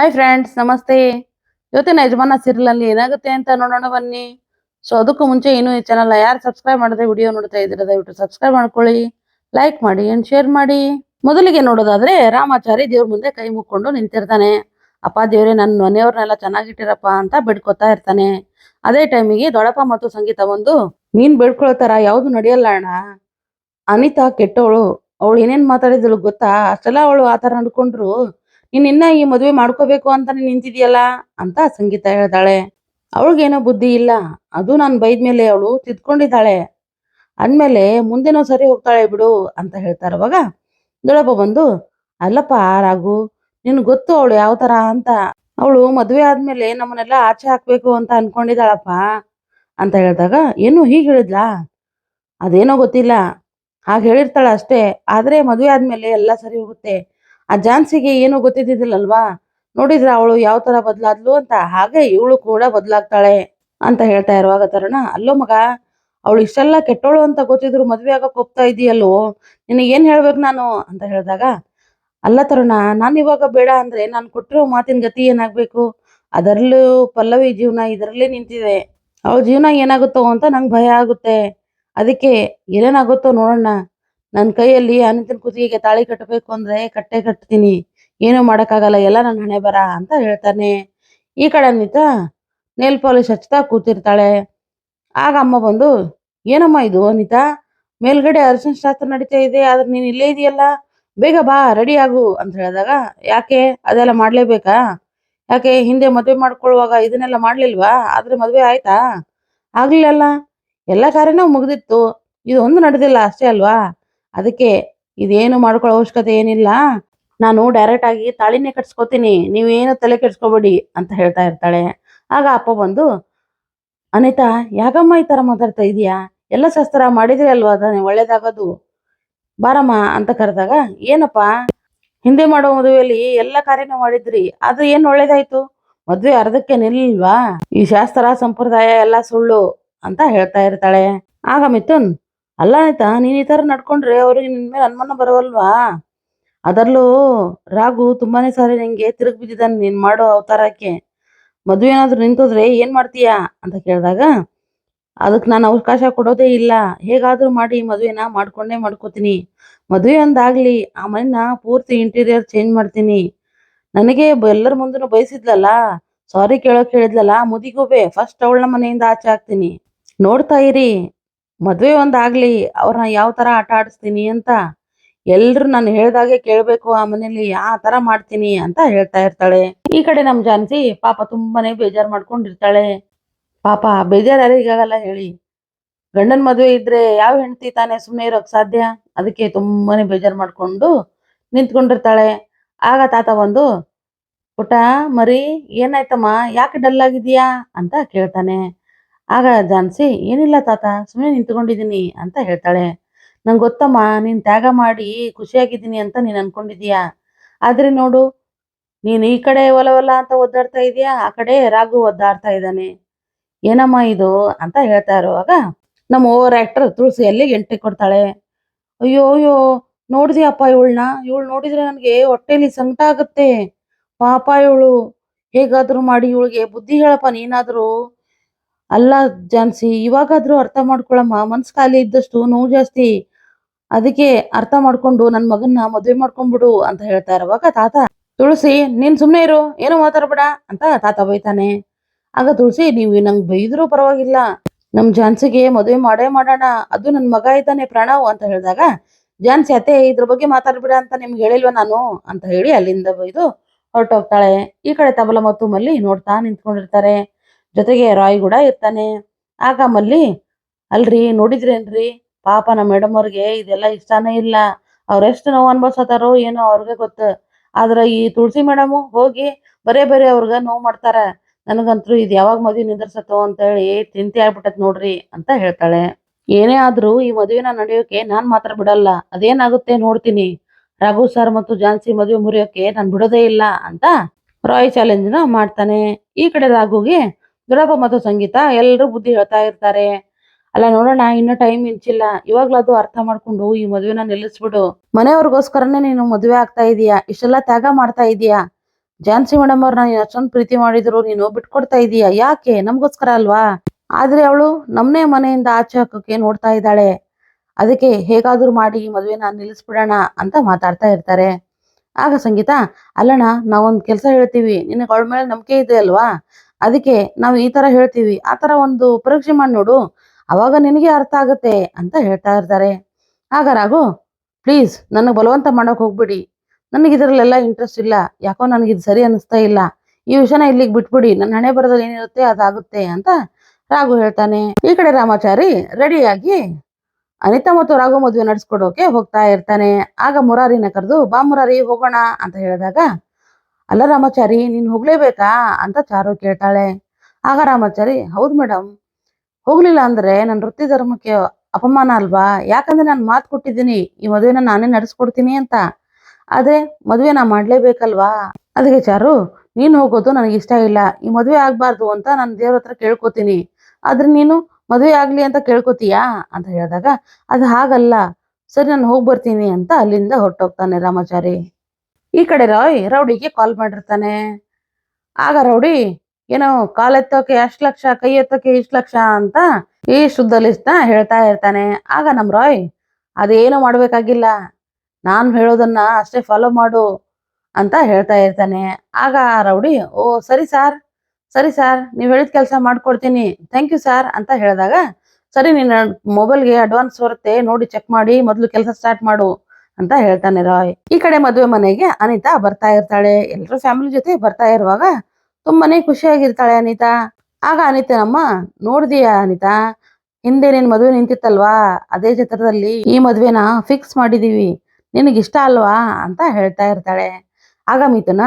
Hi friends ನಮಸ್ತೆ. ಇವತ್ತಿನ ಯಜಮಾನ ಸೀರಿಯಲ್ ಅಲ್ಲಿ ಏನಾಗುತ್ತೆ ಅಂತ ನೋಡೋಣ ಬನ್ನಿ. ಸೊ ಅದಕ್ಕೂ ಮುಂಚೆ ಏನು ಈ ಚಾನಲ್ ಯಾರು ಸಬ್ಸ್ಕ್ರೈಬ್ ಮಾಡದೆ ವಿಡಿಯೋ ನೋಡ್ತಾ ಇದ್ರೆ ದಯವಿಟ್ಟು ಸಬ್ಸ್ಕ್ರೈಬ್ ಮಾಡ್ಕೊಳ್ಳಿ. ಲೈಕ್ ಮಾಡಿ ಅಂಡ್ ಶೇರ್ ಮಾಡಿ. ಮೊದಲಿಗೆ ನೋಡೋದಾದ್ರೆ ರಾಮಾಚಾರಿ ದೇವ್ರ ಮುಂದೆ ಕೈ ಮುಕ್ಕೊಂಡು ನಿಂತಿರ್ತಾನೆ. ಅಪ್ಪ ದೇವ್ರೆ ನನ್ನ ಮನೆಯವ್ರನ್ನೆಲ್ಲ ಚೆನ್ನಾಗಿಟ್ಟಿರಪ್ಪ ಅಂತ ಬೇಡ್ಕೊತಾ ಇರ್ತಾನೆ. ಅದೇ ಟೈಮಿಗೆ ದೊಡಪ್ಪ ಮತ್ತು ಸಂಗೀತ ಬಂದು, ನೀನ್ ಬೇಡ್ಕೊಳ್ಳೋ ತರ ಯಾವ್ದು ನಡೆಯಲ್ಲ ಅಣ್ಣ. ಅನಿತಾ ಕೆಟ್ಟವಳು. ಅವಳು ಏನೇನ್ ಮಾತಾಡಿದಳು ಗೊತ್ತಾ? ಅಷ್ಟೆಲ್ಲ ಅವಳು ಆತರ ನಡ್ಕೊಂಡ್ರು ನೀನ್ ಇನ್ನ ಈ ಮದುವೆ ಮಾಡ್ಕೋಬೇಕು ಅಂತಾನೆ ನಿಂತಿದ್ಯಲ್ಲ ಅಂತ ಸಂಗೀತ ಹೇಳ್ತಾಳೆ ಅವಳಿಗೇನೋ ಬುದ್ಧಿ ಇಲ್ಲ. ಅದು ನಾನ್ ಬೈದ್ಮೇಲೆ ಅವಳು ತಿದ್ಕೊಂಡಿದ್ದಾಳೆ. ಅಂದ್ಮೇಲೆ ಮುಂದೆನೋ ಸರಿ ಹೋಗ್ತಾಳೆ ಬಿಡು ಅಂತ ಹೇಳ್ತಾರೆ ಅವಾಗ ದೊಡ್ಡಪ್ಪ ಬಂದು, ಅಲ್ಲಪ್ಪ ರಾಘು ನಿನ್ ಗೊತ್ತು ಅವಳು ಯಾವ ತರ ಅಂತ. ಅವಳು ಮದುವೆ ಆದ್ಮೇಲೆ ನಮ್ಮನ್ನೆಲ್ಲ ಆಚೆ ಹಾಕ್ಬೇಕು ಅಂತ ಅನ್ಕೊಂಡಿದ್ದಾಳಪ್ಪ ಅಂತ ಹೇಳಿದಾಗ, ಏನು ಹೀಗೆ ಹೇಳಿದ್ಲಾ? ಅದೇನೋ ಗೊತ್ತಿಲ್ಲ. ಹಾಗೆ ಹೇಳಿರ್ತಾಳ ಅಷ್ಟೇ ಆದ್ರೆ ಮದುವೆ ಆದ್ಮೇಲೆ ಎಲ್ಲ ಸರಿ ಹೋಗುತ್ತೆ. ಆ ಝಾನ್ಸಿಗೆ ಏನೂ ಗೊತ್ತಿದ್ದಿದ್ದಿಲ್ಲಲ್ವಾ? ನೋಡಿದ್ರ ಅವಳು ಯಾವ ತರ ಬದಲಾದ್ಲು ಅಂತ? ಹಾಗೆ ಇವಳು ಕೂಡ ಬದಲಾಗ್ತಾಳೆ ಅಂತ ಹೇಳ್ತಾ ಇರುವಾಗ ತರುಣ, ಅಲ್ಲೋ ಮಗ, ಅವಳು ಇಷ್ಟೆಲ್ಲ ಕೆಟ್ಟೋಳು ಅಂತ ಗೊತ್ತಿದ್ರು ಮದ್ವೆ ಆಗಕ್ ಹೋಗ್ತಾ ಇದೆಯಲ್ಲೋ? ನಿನಗೇನ್ ಹೇಳ್ಬೇಕು ನಾನು? ಅಂತ ಹೇಳಿದಾಗ, ಅಲ್ಲ ತರುಣ, ನಾನು ಇವಾಗ ಬೇಡ ಅಂದ್ರೆ ನಾನು ಕೊಟ್ಟಿರೋ ಮಾತಿನ ಗತಿ ಏನಾಗ್ಬೇಕು? ಅದರಲ್ಲೂ ಪಲ್ಲವಿ ಜೀವನ ಇದರಲ್ಲೇ ನಿಂತಿದೆ. ಅವಳ ಜೀವನ ಏನಾಗುತ್ತೋ ಅಂತ ನಂಗೆ ಭಯ ಆಗುತ್ತೆ. ಅದಕ್ಕೆ ಏನೇನಾಗುತ್ತೋ ನೋಡೋಣ. ನನ್ನ ಕೈಯಲ್ಲಿ ಅನಿತನ ಕುತ್ತಿಗೆಗೆ ತಾಳಿ ಕಟ್ಟಬೇಕು ಅಂದ್ರೆ ಕಟ್ಟೆ ಕಟ್ತೀನಿ. ಏನೂ ಮಾಡೋಕ್ಕಾಗಲ್ಲ, ಎಲ್ಲ ನನ್ನ ಹಣೆ ಬರ ಅಂತ ಹೇಳ್ತಾನೆ. ಈ ಕಡೆ ಅನಿತಾ ನೇಲ್ ಪಾಲಿಶ್ ಹಚ್ತಾ ಕೂತಿರ್ತಾಳೆ. ಆಗ ಅಮ್ಮ ಬಂದು, ಏನಮ್ಮ ಇದು ಅನಿತಾ? ಮೇಲ್ಗಡೆ ಅರಿಶಿನ ಶಾಸ್ತ್ರ ನಡೀತಾ ಇದೆ, ಆದ್ರೆ ನೀನ್ ಇಲ್ಲೇ ಇದೆಯಲ್ಲ? ಬೇಗ ಬಾ ರೆಡಿ ಆಗು ಅಂತ ಹೇಳಿದಾಗ, ಯಾಕೆ? ಅದೆಲ್ಲ ಮಾಡ್ಲೇಬೇಕಾ? ಯಾಕೆ? ಹಿಂದೆ ಮದ್ವೆ ಮಾಡ್ಕೊಳ್ಳುವಾಗ ಇದನ್ನೆಲ್ಲ ಮಾಡ್ಲಿಲ್ವಾ? ಆದ್ರೆ ಮದ್ವೆ ಆಯ್ತಾ? ಆಗ್ಲಿಲ್ಲಲ್ಲ ಎಲ್ಲ ಕಾರ್ಯನೂ ಮುಗ್ದಿತ್ತು. ಇದು ಒಂದು ನಡೆದಿಲ್ಲ, ಅಷ್ಟೇ ಅಲ್ವಾ? ಅದಕ್ಕೆ ಇದೇನು ಮಾಡ್ಕೊಳ್ಳೋ ಅವಶ್ಯಕತೆ ಏನಿಲ್ಲ. ನಾನು ಡೈರೆಕ್ಟ್ ಆಗಿ ತಾಳಿನೇ ಕಟ್ಸ್ಕೊತೀನಿ, ನೀವೇನು ತಲೆ ಕೆಡ್ಸ್ಕೊಬೇಡಿ ಅಂತ ಹೇಳ್ತಾ ಇರ್ತಾಳೆ. ಆಗ ಅಪ್ಪ ಬಂದು, ಅನಿತಾ, ಯಾಕಮ್ಮ ಈ ತರ ಮಾತಾಡ್ತಾ ಇದೀಯಾ? ಎಲ್ಲ ಶಾಸ್ತ್ರ ಮಾಡಿದ್ರೆ ಅಲ್ವಾ ಅದನ್ನೇ ಒಳ್ಳೇದಾಗೋದು? ಬಾರಮ್ಮ ಅಂತ ಕರೆದಾಗ, ಏನಪ್ಪ, ಹಿಂದೆ ಮಾಡೋ ಮದುವೆಯಲ್ಲಿ ಎಲ್ಲ ಕಾರ್ಯನೂ ಮಾಡಿದ್ರಿ ಅದು ಏನ್ ಒಳ್ಳೇದಾಯ್ತು? ಮದ್ವೆ ಅರ್ಧಕ್ಕೆ ನಿಲ್ಲಿಲ್ವಾ? ಈ ಶಾಸ್ತ್ರ, ಸಂಪ್ರದಾಯ ಎಲ್ಲ ಸುಳ್ಳು ಅಂತ ಹೇಳ್ತಾ ಇರ್ತಾಳೆ. ಆಗ ಮಿಥುನ್ ಅಲ್ಲ ಆಯ್ತಾ, ನೀನ್ ಈ ತರ ನಡ್ಕೊಂಡ್ರೆ ಅವ್ರಿಗೆ ನಿನ್ ಮೇಲೆ ಅನುಮಾನ ಬರವಲ್ವಾ? ಅದರಲ್ಲೂ ರಾಘು ತುಂಬಾನೇ ಸಾರಿ ನಿಂಗೆ ತಿರುಗಿ ಬಿದ್ದಿದ್ದಾನೆ ನೀನ್ ಮಾಡೋ ಅವತಾರಕ್ಕೆ. ಮದುವೆ ಏನಾದ್ರು ನಿಂತೋದ್ರೆ ಏನ್ ಮಾಡ್ತೀಯಾ ಅಂತ ಕೇಳಿದಾಗ, ಅದಕ್ಕೆ ನಾನು ಅವಕಾಶ ಕೊಡೋದೇ ಇಲ್ಲ, ಹೇಗಾದರೂ ಮಾಡಿ ಮದುವೆನ ಮಾಡ್ಕೊಂಡೇ ಮಾಡ್ಕೋತೀನಿ. ಮದುವೆ ಒಂದಾಗ್ಲಿ, ಆ ಮನೆನ ಪೂರ್ತಿ ಇಂಟೀರಿಯರ್ ಚೇಂಜ್ ಮಾಡ್ತೀನಿ. ನನಗೆ ಎಲ್ಲರ ಮುಂದೂ ಬಯಸಿದ್ಲಲ್ಲ ಸಾರಿ ಕೇಳೋಕೆ ಹೇಳಿದ್ಲಲ್ಲ ಮುದಿಗೋಬೆ ಫಸ್ಟ್ ಅವಳ ಮನೆಯಿಂದ ಆಚೆ ಹಾಕ್ತೀನಿ. ನೋಡ್ತಾ ಇರಿ. ಮದ್ವೆ ಒಂದಾಗ್ಲಿ, ಅವ್ರನ್ನ ಯಾವ ತರ ಆಟ ಆಡಿಸ್ತೀನಿ ಅಂತ ಎಲ್ರು ನಾನು ಹೇಳ್ದಾಗೆ ಕೇಳ್ಬೇಕು, ಆ ಮನೇಲಿ ಆ ತರ ಮಾಡ್ತೀನಿ ಅಂತ ಹೇಳ್ತಾ ಇರ್ತಾಳೆ. ಈ ಕಡೆ ನಮ್ ಜಾನ್ಸಿ ಪಾಪ ತುಂಬಾನೇ ಬೇಜಾರ್ ಮಾಡ್ಕೊಂಡಿರ್ತಾಳೆ. ಪಾಪ ಬೇಜಾರ್ ಯಾರಿಗಾಗಲ್ಲ ಹೇಳಿ. ಗಂಡನ ಮದುವೆ ಇದ್ರೆ ಯಾವ ಹೆಂಡತಿ ತಾನೇ ಸುಮ್ಮನೆ ಇರೋಕೆ ಸಾಧ್ಯ? ಅದಕ್ಕೆ ತುಂಬಾನೇ ಬೇಜಾರ್ ಮಾಡ್ಕೊಂಡು ನಿಂತ್ಕೊಂಡಿರ್ತಾಳೆ. ಆಗ ತಾತ ಬಂದು ಪುಟ ಮರಿ, ಏನಾಯ್ತಮ್ಮ? ಯಾಕೆ ಡಲ್ ಆಗಿದೀಯಾ ಅಂತ ಕೇಳ್ತಾನೆ. ಆಗ ಝಾನ್ಸಿ ಏನಿಲ್ಲ ತಾತ ಸುಮ್ಮನೆ ನಿಂತ್ಕೊಂಡಿದ್ದೀನಿ ಅಂತ ಹೇಳ್ತಾಳೆ. ನಂಗೆ ಗೊತ್ತಮ್ಮ, ನೀನ್ ತ್ಯಾಗ ಮಾಡಿ ಖುಷಿಯಾಗಿದ್ದೀನಿ ಅಂತ ನೀನ್ ಅನ್ಕೊಂಡಿದೀಯಾ ಆದ್ರೆ ನೋಡು, ನೀನು ಈ ಕಡೆ ಒಲವಲ್ಲ ಅಂತ ಒದ್ದಾಡ್ತಾ ಇದೀಯಾ? ಆ ಕಡೆ ರಾಘು ಒದ್ದಾಡ್ತಾ ಇದ್ದಾನೆ. ಏನಮ್ಮ ಇದು? ಅಂತ ಹೇಳ್ತಾ ಇರುವಾಗ ನಮ್ಮ ಓವರ್ ಆಕ್ಟರ್ ತುಳಸಿ ಅಲ್ಲಿ ಎಂಟ್ರಿ ಕೊಡ್ತಾಳೆ. ಅಯ್ಯೋ ಅಯ್ಯೋ, ನೋಡಿದ್ಯಪ್ಪ ಇವಳನ್ನ ಇವಳು ನೋಡಿದ್ರೆ ನನಗೆ ಹೊಟ್ಟೆಲಿ ಸಂಕಟ ಆಗುತ್ತೆ. ಪಾಪ ಇವಳು. ಹೇಗಾದರೂ ಮಾಡಿ ಇವಳಿಗೆ ಬುದ್ಧಿ ಹೇಳಪ್ಪ ನೀನಾದ್ರೂ. ಅಲ್ಲ ಜಾನ್ಸಿ, ಇವಾಗಾದ್ರೂ ಅರ್ಥ ಮಾಡ್ಕೊಳಮ್ಮ. ಮನ್ಸ್ ಖಾಲಿ ಇದ್ದಷ್ಟು ನೋವು ಜಾಸ್ತಿ. ಅದಕ್ಕೆ ಅರ್ಥ ಮಾಡ್ಕೊಂಡು ನನ್ ಮಗನ್ನ ಮದ್ವೆ ಮಾಡ್ಕೊಂಡ್ಬಿಡು ಅಂತ ಹೇಳ್ತಾ ಅವಾಗ ತಾತ, ತುಳಸಿ, ನೀನ್ ಸುಮ್ನೆ ಇರು. ಏನೋ ಮಾತಾಡ್ಬೇಡ ಅಂತ ತಾತ ಬೈತಾನೆ. ಆಗ ತುಳಸಿ, ನೀವು ನಂಗೆ ಬೈದ್ರು ಪರವಾಗಿಲ್ಲ. ನಮ್ ಜಾನ್ಸಿಗೆ ಮದುವೆ ಮಾಡೇ ಮಾಡೋಣ. ಅದು ನನ್ ಮಗ ಇದ್ದಾನೆ ಪ್ರಣವ್ ಅಂತ ಹೇಳಿದಾಗ, ಜಾನ್ಸಿ ಅತ್ತೆ, ಇದ್ರ ಬಗ್ಗೆ ಮಾತಾಡ್ಬಿಡ ಅಂತ ನಿಮ್ಗೆ ಹೇಳಿಲ್ವಾ ನಾನು? ಅಂತ ಹೇಳಿ ಅಲ್ಲಿಂದ ಬೈದು ಹೊರಟೋಗ್ತಾಳೆ. ಈ ಕಡೆ ತಬಲ ಮತ್ತು ಮಲ್ಲಿ ನೋಡ್ತಾ ನಿಂತ್ಕೊಂಡಿರ್ತಾರೆ. ಜೊತೆಗೆ ರಾಯ್ ಕೂಡ ಇರ್ತಾನೆ. ಆಗ ಮಲ್ಲಿ, ಅಲ್ರಿ, ನೋಡಿದ್ರೇನ್ರಿ? ಪಾಪ ನಮ್ಮ ಮೇಡಮ್ ಅವ್ರಿಗೆ ಇದೆಲ್ಲ ಇಷ್ಟನೇ ಇಲ್ಲ. ಅವ್ರೆಷ್ಟು ನೋವು ಅನ್ಭವಿಸತಾರೋ ಏನೋ ಅವ್ರಿಗೆ ಗೊತ್ತು. ಆದ್ರೆ ಈ ತುಳಸಿ ಮೇಡಮು ಹೋಗಿ ಬರೇ ಬರೇ ಅವ್ರಿಗೆ ನೋವು ಮಾಡ್ತಾರ. ನನಗಂತೂ ಇದು ಯಾವಾಗ ಮದುವೆ ನಿಂದರ್ಸತ್ತೋ ಅಂತ ಹೇಳಿ ತಿಂತಿ ಆಗ್ಬಿಟ್ಟತ್ ನೋಡ್ರಿ ಅಂತ ಹೇಳ್ತಾಳೆ. ಏನೇ ಆದ್ರೂ ಈ ಮದುವೆನ ನಡೆಯೋಕೆ ನಾನ್ ಮಾತ್ರ ಬಿಡಲ್ಲ. ಅದೇನಾಗುತ್ತೆ ನೋಡ್ತೀನಿ. ರಘು ಸರ್ ಮತ್ತು ಜಾನ್ಸಿ ಮದುವೆ ಮುರಿಯೋಕೆ ನಾನ್ ಬಿಡೋದೇ ಇಲ್ಲ ಅಂತ ರಾಯ್ನ ಮಾಡ್ತಾನೆ. ಈ ಕಡೆ ರಾಘುಗೆ ದೊಡ್ಡಪ್ಪ ಮತ್ತು ಸಂಗೀತ ಎಲ್ಲರೂ ಬುದ್ಧಿ ಹೇಳ್ತಾ ಇರ್ತಾರೆ. ಅಲ್ಲ ನೋಡೋಣ, ಇನ್ನು ಟೈಮ್ ಇಂಚಿಲ್ಲ. ಇವಾಗ್ಲೂ ಅದು ಅರ್ಥ ಮಾಡ್ಕೊಂಡು ಈ ಮದುವೆನ ನಿಲ್ಲಿಸ್ಬಿಡು. ಮನೆಯವ್ರಿಗೋಸ್ಕರನೇ ನೀನು ಮದುವೆ ಆಗ್ತಾ ಇದೀಯಾ? ಇಷ್ಟೆಲ್ಲ ತ್ಯಾಗ ಮಾಡ್ತಾ ಇದೀಯಾ? ಜಾನ್ಸಿ ಮೇಡಮ್ ಅವ್ರನ್ನ ನೀನು ಅಷ್ಟೊಂದು ಪ್ರೀತಿ ಮಾಡಿದ್ರು, ನೀನು ಬಿಟ್ಕೊಡ್ತಾ ಇದೀಯಾ? ಯಾಕೆ? ನಮಗೋಸ್ಕರ ಅಲ್ವಾ? ಆದ್ರೆ ಅವಳು ನಮ್ಮನೇ ಮನೆಯಿಂದ ಆಚೆ ಹಾಕೋಕೆ ನೋಡ್ತಾ ಇದ್ದಾಳೆ. ಅದಕ್ಕೆ ಹೇಗಾದ್ರೂ ಮಾಡಿ ಈ ಮದುವೆನ ನಿಲ್ಲಿಸ್ಬಿಡೋಣ ಅಂತ ಮಾತಾಡ್ತಾ ಇರ್ತಾರೆ. ಆಗ ಸಂಗೀತ, ಅಲ್ಲಣ್ಣ, ನಾವೊಂದು ಕೆಲಸ ಹೇಳ್ತೀವಿ. ನಿನಗೆ ಅವಳ ಮೇಲೆ ನಂಬಿಕೆ ಇದೆ ಅಲ್ವಾ? ಅದಕ್ಕೆ ನಾವು ಈ ತರ ಹೇಳ್ತೀವಿ, ಆ ತರ ಒಂದು ಪರೀಕ್ಷೆ ಮಾಡಿ ನೋಡು, ಅವಾಗ ನಿನಗೆ ಅರ್ಥ ಆಗುತ್ತೆ ಅಂತ ಹೇಳ್ತಾ ಇರ್ತಾರೆ. ಆಗ ರಾಘು ಪ್ಲೀಸ್ ನನಗೆ ಬಲವಂತ ಮಾಡೋಕೆ ಹೋಗ್ಬಿಡಿ. ನನಗೆ ಇದರಲ್ಲೆಲ್ಲ ಇಂಟ್ರೆಸ್ಟ್ ಇಲ್ಲ, ಯಾಕೋ ನನಗೆ ಇದು ಸರಿ ಅನ್ನಿಸ್ತಾ ಇಲ್ಲ. ಈ ವಿಷಯನ ಇಲ್ಲಿಗೆ ಬಿಟ್ಬಿಡಿ ನನ್ನ ಹಣೆ ಬರದಲ್ಲಿ ಏನಿರುತ್ತೆ ಅದಾಗುತ್ತೆ ಅಂತ ರಾಘು ಹೇಳ್ತಾನೆ. ಈ ಕಡೆ ರಾಮಾಚಾರಿ ರೆಡಿಯಾಗಿ ಅನಿತಾ ಮತ್ತು ರಾಘು ಮದುವೆ ನಡೆಸ್ಕೊಡೋಕೆ ಹೋಗ್ತಾ ಇರ್ತಾನೆ. ಆಗ ಮುರಾರಿನ ಕರೆದು, ಬಾ ಮುರಾರಿ, ಹೋಗೋಣ ಅಂತ ಹೇಳಿದಾಗ ಅಲ್ಲ ರಾಮಾಚಾರಿ, ನೀನ್ ಹೋಗ್ಲೇಬೇಕಾ? ಅಂತ ಚಾರು ಕೇಳ್ತಾಳೆ. ಆಗ ರಾಮಾಚಾರಿ, ಹೌದು ಮೇಡಮ್ ಹೋಗ್ಲಿಲ್ಲ ಅಂದ್ರೆ ನನ್ನ ವೃತ್ತಿ ಧರ್ಮಕ್ಕೆ ಅಪಮಾನ ಅಲ್ವಾ? ಯಾಕಂದ್ರೆ ನಾನು ಮಾತು ಕೊಟ್ಟಿದ್ದೀನಿ. ಈ ಮದುವೆನ ನಾನೇ ನಡೆಸ್ಕೊಡ್ತೀನಿ ಅಂತ. ಆದ್ರೆ ಮದುವೆ ನಾ ಮಾಡ್ಲೇಬೇಕಲ್ವಾ? ಅದಕ್ಕೆ ಚಾರು, ನೀನು ಹೋಗೋದು ನನಗೆ ಇಷ್ಟ ಇಲ್ಲ. ಈ ಮದುವೆ ಆಗ್ಬಾರ್ದು ಅಂತ ನಾನು ದೇವ್ರ ಹತ್ರ ಕೇಳ್ಕೊತೀನಿ. ಆದ್ರೆ ನೀನು ಮದುವೆ ಆಗ್ಲಿ ಅಂತ ಕೇಳ್ಕೊತೀಯಾ? ಅಂತ ಹೇಳಿದಾಗ, ಅದು ಹಾಗಲ್ಲ. ಸರಿ, ನಾನು ಹೋಗಿ ಬರ್ತೀನಿ ಅಂತ ಅಲ್ಲಿಂದ ಹೊರಟೋಗ್ತಾನೆ ರಾಮಾಚಾರಿ. ಈ ಕಡೆ ರಾಯ್ ರೌಡಿಗೆ ಕಾಲ್ ಮಾಡಿರ್ತಾನೆ. ಆಗ ರೌಡಿ, ಏನೋ ಕಾಲ್ ಎತ್ತೋಕೆ ಅಷ್ಟ್ ಲಕ್ಷ, ಕೈ ಎತ್ತೋಕೆ ಇಷ್ಟು ಲಕ್ಷ ಅಂತ ಈ ಶುದ್ಧ ಹೇಳ್ತಾ ಇರ್ತಾನೆ. ಆಗ ನಮ್ ರಾಯ್, ಅದೇನು ಮಾಡ್ಬೇಕಾಗಿಲ್ಲ. ನಾನು ಹೇಳೋದನ್ನ ಅಷ್ಟೇ ಫಾಲೋ ಮಾಡು ಅಂತ ಹೇಳ್ತಾ ಇರ್ತಾನೆ. ಆಗ ರೌಡಿ, ಓ, ಸರಿ ಸಾರ್ ಸರಿ ಸಾರ್, ನೀವ್ ಹೇಳಿದ ಕೆಲಸ ಮಾಡ್ಕೊಡ್ತೀನಿ ಥ್ಯಾಂಕ್ ಯು ಸಾರ್ ಅಂತ ಹೇಳಿದಾಗ, ಸರಿ, ನಿನ್ನ ಮೊಬೈಲ್ಗೆ ಅಡ್ವಾನ್ಸ್ ಬರುತ್ತೆ, ನೋಡಿ ಚೆಕ್ ಮಾಡಿ, ಮೊದಲು ಕೆಲಸ ಸ್ಟಾರ್ಟ್ ಮಾಡು. ಅಂತ ಹೇಳ್ತಾನೆ ರಾಯ್. ಈ ಕಡೆ ಮದುವೆ ಮನೆಗೆ ಅನಿತಾ ಬರ್ತಾ ಇರ್ತಾಳೆ. ಎಲ್ಲರೂ ಫ್ಯಾಮಿಲಿ ಜೊತೆ ಬರ್ತಾ ಇರುವಾಗ ತುಂಬಾನೇ ಖುಷಿಯಾಗಿರ್ತಾಳೆ ಅನಿತಾ. ಆಗ ಅನಿತನಮ್ಮ, ನೋಡಿದೀಯಾ ಅನಿತಾ ಹಿಂದೆ ನಿನ್ ಮದುವೆ ನಿಂತಿತ್ತಲ್ವಾ? ಅದೇ ಚಿತ್ರದಲ್ಲಿ ಈ ಮದುವೆನ ಫಿಕ್ಸ್ ಮಾಡಿದೀವಿ. ನಿನಗಿಷ್ಟ ಅಲ್ವಾ? ಅಂತ ಹೇಳ್ತಾ ಇರ್ತಾಳೆ. ಆಗ ಮಿಥುನ,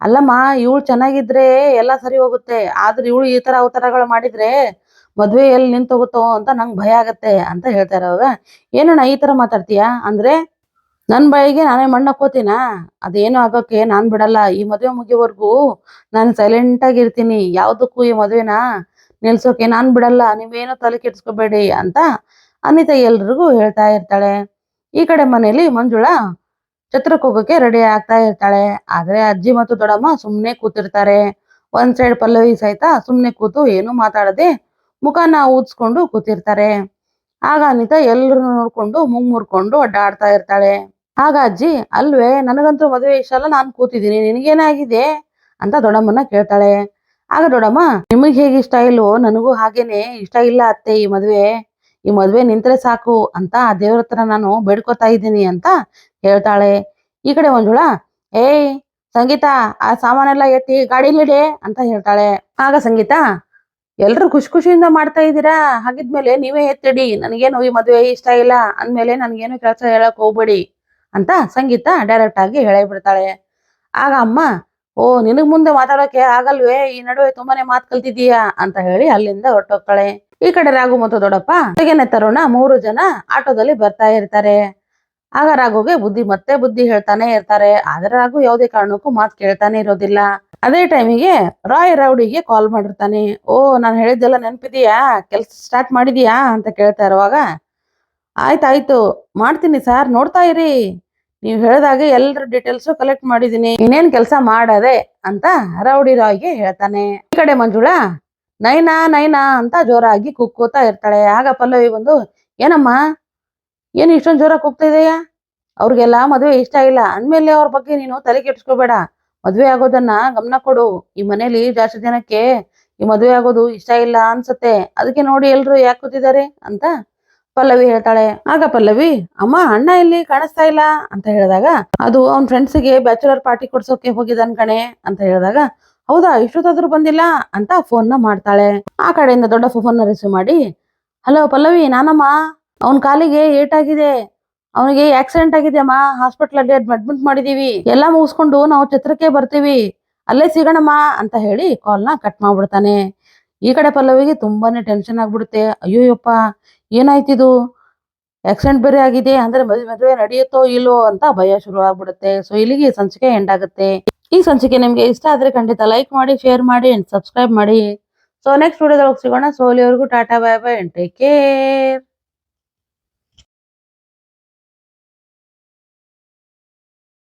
ಅಲ್ಲಮ್ಮ, ಇವಳು ಚೆನ್ನಾಗಿದ್ರೆ ಎಲ್ಲ ಸರಿ ಹೋಗುತ್ತೆ. ಆದ್ರೆ ಇವಳು ಈ ತರ ಅವತಾರಗಳು ಮಾಡಿದ್ರೆ ಮದ್ವೆ ಎಲ್ಲಿ ನಿಂತೋಗುತ್ತೋ ಅಂತ ನಂಗೆ ಭಯ ಆಗತ್ತೆ ಅಂತ ಹೇಳ್ತಾ ಇರೋವಾಗ, ಏನಣ್ಣ ಈ ತರ ಮಾತಾಡ್ತೀಯಾ? ಅಂದ್ರೆ ನನ್ ಬಾಯಿಗೆ ನಾನೇ ಮಣ್ಣಕ್ಕೋತೀನ ಅದೇನು ಆಗೋಕೆ ನಾನ್ ಬಿಡಲ್ಲ. ಈ ಮದುವೆ ಮುಗಿಯೋವರೆಗೂ ನಾನು ಸೈಲೆಂಟ್ ಆಗಿರ್ತೀನಿ ಯಾವ್ದಕ್ಕೂ ಈ ಮದುವೆನ? ನಿಲ್ಸೋಕೆ ನಾನು ಬಿಡಲ್ಲ. ನೀವೇನೋ ತಲೆ ಕೆಡಿಸ್ಕೋಬೇಡಿ ಅಂತ ಅನಿತಾ ಎಲ್ರಿಗೂ ಹೇಳ್ತಾ ಇರ್ತಾಳೆ. ಈ ಕಡೆ ಮನೇಲಿ ಮಂಜುಳಾ ಛತ್ರಕ್ಕೆ ಹೋಗೋಕೆ ರೆಡಿ ಆಗ್ತಾ ಇರ್ತಾಳೆ. ಆದ್ರೆ ಅಜ್ಜಿ ಮತ್ತು ದೊಡ್ಡಮ್ಮ ಸುಮ್ನೆ ಕೂತಿರ್ತಾರೆ. ಒಂದ್ ಸೈಡ್ ಪಲ್ಲವಿ ಸಹಿತ ಸುಮ್ಮನೆ ಕೂತು ಏನು ಮಾತಾಡದೆ ಮುಖನ ಊದ್ಸ್ಕೊಂಡು ಕೂತಿರ್ತಾರೆ. ಆಗ ಅನಿತಾ ಎಲ್ರು ನೋಡ್ಕೊಂಡು ಮುಂಗ್ ಮುರ್ಕೊಂಡು ಅಡ್ಡಾಡ್ತಾ ಇರ್ತಾಳೆ. ಆಗ ಅಜ್ಜಿ, ಅಲ್ವೇ, ನನಗಂತೂ ಮದುವೆ ಇಷ್ಟ ಅಲ್ಲ ನಾನ್ ಕೂತಿದ್ದೀನಿ, ನಿನಗೇನಾಗಿದೆ? ಅಂತ ದೊಡ್ಡಮ್ಮನ ಕೇಳ್ತಾಳೆ. ಆಗ ದೊಡ್ಡಮ್ಮ, ನಿಮಗೆ ಹೇಗೆ ಇಷ್ಟ ಇಲ್ವೋ, ನನಗೂ ಹಾಗೇನೆ, ಇಷ್ಟ ಇಲ್ಲ ಅತ್ತೆ ಈ ಮದುವೆ. ಈ ಮದುವೆ ನಿಂತರೆ ಸಾಕು ಅಂತ ಆ ದೇವ್ರ ಹತ್ರ ನಾನು ಬೇಡ್ಕೋತಾ ಇದ್ದೀನಿ ಅಂತ ಹೇಳ್ತಾಳೆ. ಈ ಕಡೆ ಮಂಜುಳಾ, ಏಯ್, ಸಂಗೀತ, ಆ ಸಾಮಾನೆಲ್ಲ ಎತ್ತಿ ಗಾಡಿಲಿಡೆ ಅಂತ ಹೇಳ್ತಾಳೆ. ಆಗ ಸಂಗೀತ ಎಲ್ರು ಖುಷಿ ಖುಷಿಯಿಂದ ಮಾಡ್ತಾ ಇದ್ದೀರಾ? ಹಾಗಿದ್ಮೇಲೆ ನೀವೇ ಎತ್ತಿಡಿ, ನನಗೇನು ಈ ಮದುವೆ ಇಷ್ಟ ಇಲ್ಲ, ಅಂದ್ಮೇಲೆ ನನ್ಗೇನು ಕೆಲಸ ಹೇಳಕ್ ಹೋಗ್ಬೇಡಿ ಅಂತ ಸಂಗೀತ ಡೈರೆಕ್ಟ್ ಆಗಿ ಹೇಳೇ ಬಿಡ್ತಾಳೆ. ಆಗ ಅಮ್ಮ, ಓ, ನಿನಗ್ ಮುಂದೆ ಮಾತಾಡೋಕೆ ಆಗಲ್ವೇ? ಈ ನಡುವೆ ತುಂಬಾನೇ ಮಾತು ಕಲ್ತಿದೀಯಾ ಅಂತ ಹೇಳಿ ಅಲ್ಲಿಂದ ಹೊರಟೋಗ್ತಾಳೆ. ಈ ಕಡೆ ರಾಘು ಮತ್ತು ದೊಡ್ಡಪ್ಪ ತರೋಣ ಮೂರು ಜನ ಆಟೋದಲ್ಲಿ ಬರ್ತಾ ಇರ್ತಾರೆ. ಆಗ ರಾಘುಗೆ ಬುದ್ಧಿ ಮತ್ತೆ ಬುದ್ಧಿ ಹೇಳ್ತಾನೆ ಇರ್ತಾರೆ. ಆದ್ರೆ ರಾಘು ಯಾವುದೇ ಕಾರಣಕ್ಕೂ ಮಾತು ಕೇಳ್ತಾನೆ ಇರೋದಿಲ್ಲ. ಅದೇ ಟೈಮಿಗೆ ರಾಯ್ ರೌಡಿಗೆ ಕಾಲ್ ಮಾಡಿರ್ತಾನೆ. ಓ, ನಾನು ಹೇಳಿದ್ದೆಲ್ಲ ನೆನಪಿದೀಯಾ? ಕೆಲ್ಸ ಸ್ಟಾರ್ಟ್ ಮಾಡಿದೀಯಾ? ಅಂತ ಕೇಳ್ತಾ ಇರುವಾಗ, ಆಯ್ತಾಯ್ತು, ಮಾಡ್ತೀನಿ ಸರ್ ನೋಡ್ತಾ ಇರಿ. ನೀವು ಹೇಳಿದಾಗ ಎಲ್ಲರ ಡೀಟೇಲ್ಸ್ ಕಲೆಕ್ಟ್ ಮಾಡಿದೀನಿ ಇನ್ನೇನ್ ಕೆಲಸ ಮಾಡದೆ, ಅಂತ ರೌಡಿ ರಾಯ್ಗೆ ಹೇಳ್ತಾನೆ. ಈ ಕಡೆ ಮಂಜುಳಾ, ನೈನಾ ನೈನಾ ಅಂತ ಜೋರಾಗಿ ಕುಕ್ಕೋತಾ ಇರ್ತಾಳೆ. ಆಗ ಪಲ್ಲವಿ ಬಂದು, ಏನಮ್ಮ ಏನು ಇಷ್ಟೊಂದು ಜೋರಾಗಿ ಕೂಗ್ತಾ ಇದೆಯಾ? ಅವ್ರಿಗೆಲ್ಲ ಮದುವೆ ಇಷ್ಟ ಇಲ್ಲ ಅಂದ್ಮೇಲೆ ಅವ್ರ ಬಗ್ಗೆ ನೀನು ತಲೆ ಕೆಡ್ಸ್ಕೋಬೇಡ. ಮದ್ವೆ ಆಗೋದನ್ನ ಗಮನ ಕೊಡು. ಈ ಮನೇಲಿ ಜಾಸ್ತಿ ಜನಕ್ಕೆ ಈ ಮದ್ವೆ ಆಗೋದು ಇಷ್ಟ ಇಲ್ಲ ಅನ್ಸತ್ತೆ. ಅದಕ್ಕೆ ನೋಡಿ ಎಲ್ರು ಯಾಕೆ ಕೂತಿದ್ದಾರೆ ಅಂತ ಪಲ್ಲವಿ ಹೇಳ್ತಾಳೆ. ಆಗ ಪಲ್ಲವಿ, ಅಮ್ಮ, ಅಣ್ಣ ಇಲ್ಲಿ ಕಾಣಿಸ್ತಾ ಇಲ್ಲ ಅಂತ ಹೇಳಿದಾಗ, ಅದು ಅವ್ನ ಫ್ರೆಂಡ್ಸಿಗೆ ಬ್ಯಾಚುಲರ್ ಪಾರ್ಟಿ ಕೊಡ್ಸೋಕೆ ಹೋಗಿದ್ದಾನ ಕಣೆ ಅಂತ ಹೇಳಿದಾಗ, ಹೌದಾ, ಇಷ್ಟೊತ್ತಾದ್ರೂ ಬಂದಿಲ್ಲ ಅಂತ ಫೋನ್ನ ಮಾಡ್ತಾಳೆ. ಆ ಕಡೆಯಿಂದ ದೊಡ್ಡ ಫೋನ್ ರಿಸೀವ್ ಮಾಡಿ ಹಲೋ ಪಲ್ಲವಿ, ನಾನಮ್ಮ. ಅವನ ಕಾಲಿಗೆ ಏಟಾಗಿದೆ ಅವನಿಗೆ ಆಕ್ಸಿಡೆಂಟ್ ಆಗಿದೆ ಅಮ್ಮ ಹಾಸ್ಪಿಟಲ್ ಅಲ್ಲಿ ಅಡ್ಮಿಟ್ ಮಾಡಿದೀವಿ. ಎಲ್ಲಾ ಮುಗಿಸ್ಕೊಂಡು ನಾವು ಚಿತ್ರಕ್ಕೆ ಬರ್ತೀವಿ. ಅಲ್ಲೇ ಸಿಗೋಣಮ್ಮ ಅಂತ ಹೇಳಿ ಕಾಲ್ನ ಕಟ್ ಮಾಡ್ಬಿಡ್ತಾನೆ. ಈ ಕಡೆ ಪಲ್ಲವಿಗೆ ತುಂಬಾನೇ ಟೆನ್ಷನ್ ಆಗ್ಬಿಡುತ್ತೆ. ಅಯ್ಯೋಯಪ್ಪ, ಏನಾಯ್ತಿದು? ಆಕ್ಸಿಡೆಂಟ್ ಬೇರೆ ಆಗಿದೆ. ಅಂದ್ರೆ ಮದುವೆ ಮದುವೆ ನಡೆಯುತ್ತೋ ಇಲ್ಲೋ ಅಂತ ಭಯ ಶುರು ಆಗ್ಬಿಡುತ್ತೆ. ಸೊ ಇಲ್ಲಿಗೆ ಸಂಚಿಕೆ ಎಂಡ್ ಆಗುತ್ತೆ. ಈ ಸಂಚಿಕೆ ನಿಮ್ಗೆ ಇಷ್ಟ ಆದ್ರೆ ಖಂಡಿತ ಲೈಕ್ ಮಾಡಿ ಶೇರ್ ಮಾಡಿ ಅಂಡ್ ಸಬ್ಸ್ಕ್ರೈಬ್ ಮಾಡಿ. ಸೊ ನೆಕ್ಸ್ಟ್ ವಿಡಿಯೋದೊಳಗೆ ಸಿಗೋಣ. ಸೊ ಅಲ್ಲಿವರೆಗೂ tata bye bye and take care